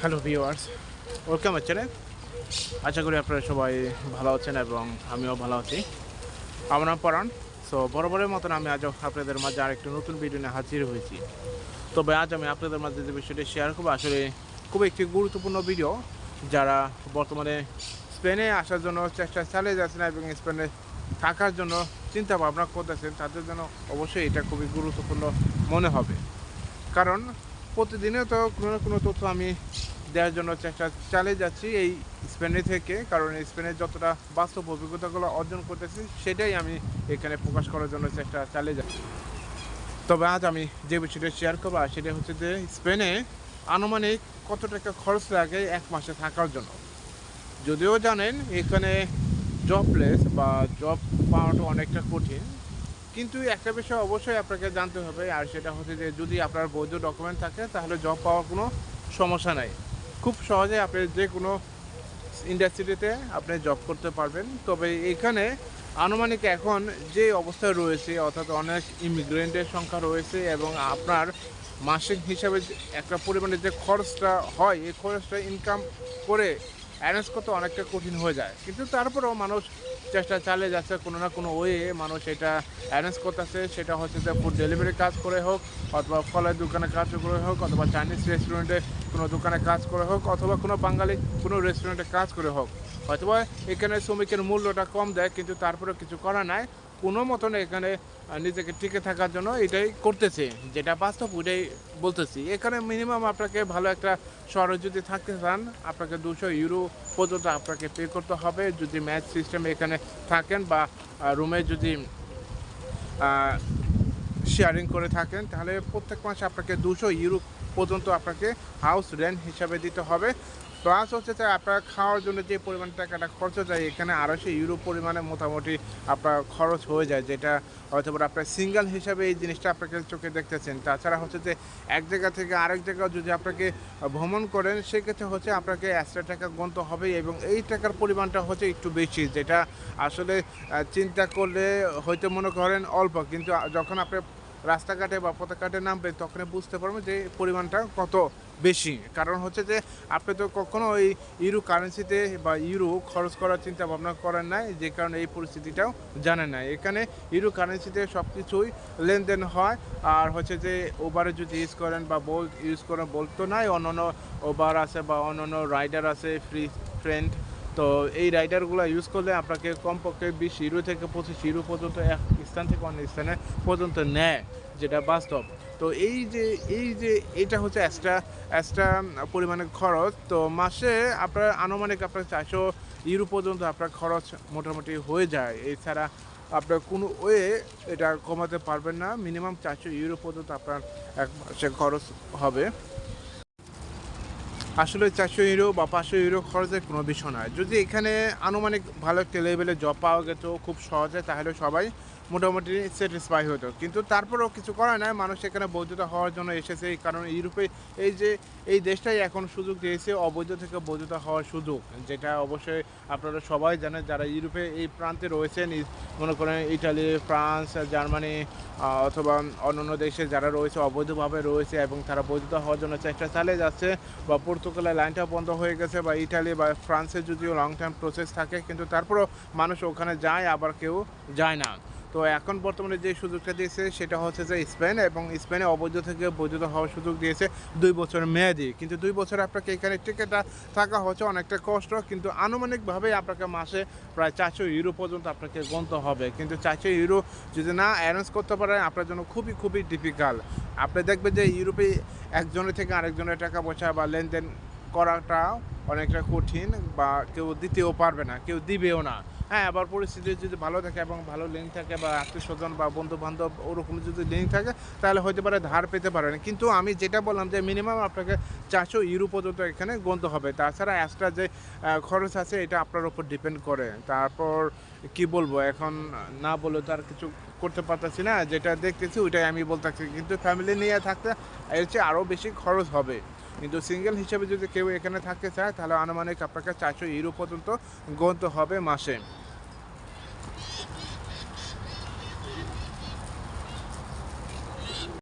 Hello viewers welcome channel আশা করি আপনারা সবাই ভালো আছেন এবং আমিও ভালো আছি। আমার নাম পরাণ। সো বরাবরের মতন আমি আজ আপনাদের মাঝে আর একটি নতুন ভিডিও নিয়ে হাজির হয়েছি। তবে আজ আমি আপনাদের মাঝে যে বিষয়টি শেয়ার করব, আসলে খুব একটি গুরুত্বপূর্ণ ভিডিও যারা বর্তমানে স্পেনে আসার জন্য চেষ্টা চালিয়ে যাচ্ছেন এবং স্পেনে থাকার জন্য চিন্তা ভাবনা করতেছেন, তাদের জন্য অবশ্যই এটা খুবই গুরুত্বপূর্ণ মনে হবে। কারণ প্রতিদিনে তো কোনো না কোনো তথ্য আমি দেওয়ার জন্য চেষ্টা চালিয়ে যাচ্ছি এই স্পেনে থেকে, কারণ স্পেনের যতটা বাস্তব অভিজ্ঞতাগুলো অর্জন করতেছি, সেটাই আমি এখানে প্রকাশ করার জন্য চেষ্টা চালিয়ে যাচ্ছি। তবে আজ আমি যে বিষয়টা শেয়ার করব সেটা হচ্ছে যে স্পেনে আনুমানিক কত টাকা খরচ লাগে এক মাসে থাকার জন্য। যদিও জানেন, এখানে জবলেস বা জব পাওয়াটা অনেকটা কঠিন, কিন্তু একটা বিষয় অবশ্যই আপনাকে জানতে হবে, আর সেটা হচ্ছে যে যদি আপনার বৈধ ডকুমেন্ট থাকে, তাহলে জব পাওয়ার কোনো সমস্যা নাই। খুব সহজে আপনি যে কোনো ইন্ডাস্ট্রিতে আপনি জব করতে পারবেন। তবে এখানে আনুমানিক এখন যে অবস্থায় রয়েছে, অর্থাৎ অনেক ইমিগ্রেন্টের সংখ্যা রয়েছে এবং আপনার মাসিক হিসাবে একটা পরিমাণে যে খরচটা হয়, এই খরচটা ইনকাম করে অ্যারেঞ্জ করতে অনেকটা কঠিন হয়ে যায়। কিন্তু তারপরেও মানুষ চেষ্টা চালিয়ে যাচ্ছে কোনো না কোনো ওয়ে মানুষ এটা অ্যারেঞ্জ করতেছে, সেটা হচ্ছে যে ফুড ডেলিভারি কাজ করে হোক, অথবা ফলের দোকানে কাজ করে হোক, অথবা চাইনিজ রেস্টুরেন্টে কোনো দোকানে কাজ করে হোক অথবা কোনো বাঙালি কোনো রেস্টুরেন্টে কাজ করে হোক। অথবা এখানে শ্রমিকের মূল্যটা কম দেয়, কিন্তু তারপরে কিছু করা নাই। কোনো মতন এখানে নিজেকে টিকে থাকার জন্য এটাই করতেছে। যেটা বাস্তব ওইটাই বলতেছি। এখানে মিনিমাম আপনাকে ভালো একটা শহরে যদি থাকতে চান, আপনাকে দুশো ইউরো পর্যন্ত আপনাকে পে করতে হবে। যদি ম্যাচ সিস্টেম এখানে থাকেন বা রুমে যদি শেয়ারিং করে থাকেন, তাহলে প্রত্যেক মাসে আপনাকে দুশো ইউরো পর্যন্ত আপনাকে হাউস রেন্ট হিসাবে দিতে হবে। প্লাস হচ্ছে যে আপনার খাওয়ার জন্য যে পরিমাণ টাকাটা খরচ যায় এখানে আড়াইশো ইউরো পরিমাণে মোটামুটি আপনার খরচ হয়ে যায়, যেটা হয়তো আপনার সিঙ্গেল হিসাবে এই জিনিসটা আপনাকে চোখে দেখতেছেন। তাছাড়া হচ্ছে যে এক জায়গা থেকে আরেক জায়গা যদি আপনাকে ভ্রমণ করেন, সেক্ষেত্রে হচ্ছে আপনাকে এক্সট্রা টাকা গুনতে হবে এবং এই টাকার পরিমাণটা হচ্ছে একটু বেশি, যেটা আসলে চিন্তা করলে হয়তো মনে করেন অল্প, কিন্তু যখন আপনি রাস্তাঘাটে বা পথঘাটে নামবেন তখন বুঝতে পারবেন যে পরিমাণটা কত বেশি। কারণ হচ্ছে যে, আপনি তো কখনো ওই ইউরো কারেন্সিতে বা ইউরো খরচ করার চিন্তা ভাবনা করেন নাই, যে কারণে এই পরিস্থিতিটাও জানেন না এখানে ইউরো কারেন্সিতে সব কিছুই লেনদেন হয়, আর হচ্ছে যে ওভারে যদি ইউজ করেন বা বোল্ট ইউজ করেন বোল্ট তো নাই, অন্যান্য ওভার আছে বা অন্যান্য রাইডার আছে ফ্রি ফ্রেন্ড তো এই রাইডারগুলো ইউজ করলে আপনাকে কমপক্ষে বিশ ইউরো থেকে পঁচিশ ইউরো পর্যন্ত এক স্থান থেকে অন্য স্থানে পর্যন্ত নেয়, যেটা বাস্তব। তো এই যে এই যে, এটা হচ্ছে এক্সট্রা এক্সট্রা পরিমাণে খরচ। তো মাসে আপনার আনুমানিক আপনার চারশো ইউরো পর্যন্ত আপনার খরচ মোটামুটি হয়ে যায়। এছাড়া আপনার কোনো ওয়ে এটা কমাতে পারবেন না। মিনিমাম চারশো ইউরো পর্যন্ত আপনার এক মাসে খরচ হবে। আসলে চারশো ইউরো বা পাঁচশো ইউরো খরচের কোনো বিষয় নয়। যদি এখানে আনুমানিক ভালো একটা লেভেলে জব পাওয়া যেত খুব সহজে, তাহলে সবাই মোটামুটি স্যাটিসফাই হতো। কিন্তু তারপরেও কিছু করা নাই। মানুষ এখানে বৈধতা হওয়ার জন্য এসেছে। এই কারণে ইউরোপে এই যে, এই দেশটাই এখন সুযোগ দিয়েছে অবৈধ থেকে বৈধতা হওয়ার সুযোগ, যেটা অবশ্যই আপনারা সবাই জানেন যারা ইউরোপে এই প্রান্তে রয়েছেন মনে করেন ইটালি, ফ্রান্স, জার্মানি অথবা অন্যান্য দেশে যারা রয়েছে, অবৈধভাবে রয়েছে এবং তারা বৈধতা হওয়ার জন্য চেষ্টা চালিয়ে যাচ্ছে বা পর্তুগালের লাইনটা বন্ধ হয়ে গেছে বা ইটালি বা ফ্রান্সে যদিও লং টার্ম প্রসেস থাকে, কিন্তু তারপরেও মানুষ ওখানে যায়, আবার কেউ যায় না। তো এখন বর্তমানে যে সুযোগটা দিয়েছে, সেটা হচ্ছে যে স্পেন এবং স্পেনে অবৈধ থেকে বৈধতা হওয়ার সুযোগ দিয়েছে দুই বছর মেয়াদি। কিন্তু দুই বছর আপনাকে এখানে টিকিটটা থাকা হচ্ছে অনেকটা কষ্ট, কিন্তু আনুমানিকভাবে আপনাকে মাসে প্রায় চারশো ইউরো পর্যন্ত আপনাকে গুনতে হবে। কিন্তু চারশো ইউরো যদি না অ্যারেঞ্জ করতে পারেন, আপনার জন্য খুবই খুবই ডিফিকাল্ট আপনি দেখবেন যে ইউরোপে একজনের থেকে আরেকজনের টাকা পয়সা বা লেনদেন করাটা অনেকটা কঠিন বা কেউ দিতেও পারবে না, কেউ দিবেও না। হ্যাঁ আবার পরিস্থিতি যদি ভালো থাকে এবং ভালো লিঙ্ক থাকে বা আত্মীয় স্বজন বা বন্ধু বান্ধব ওরকম যদি লিঙ্ক থাকে, তাহলে হতে পারে ধার পেতে পারেন কিন্তু আমি যেটা বললাম যে মিনিমাম আপনাকে চারশো ইউরো পর্যন্ত এখানে গুনতে হবে। তাছাড়া এক্সট্রা যে খরচ আছে, এটা আপনার উপর ডিপেন্ড করে। তারপর কি বলব, এখন না বলে তো আর কিছু করতে পারতেছি না। যেটা দেখতেছি, ওইটাই আমি বলতেছি। কিন্তু ফ্যামিলি নিয়ে থাকতে এর চেয়ে আরও বেশি খরচ হবে। কিন্তু সিঙ্গেল হিসেবে যদি কেউ এখানে থাকতে চায়, তাহলে আনুমানিক আপনাকে চারশো ইউরো পর্যন্ত গন্ত হবে মাসে।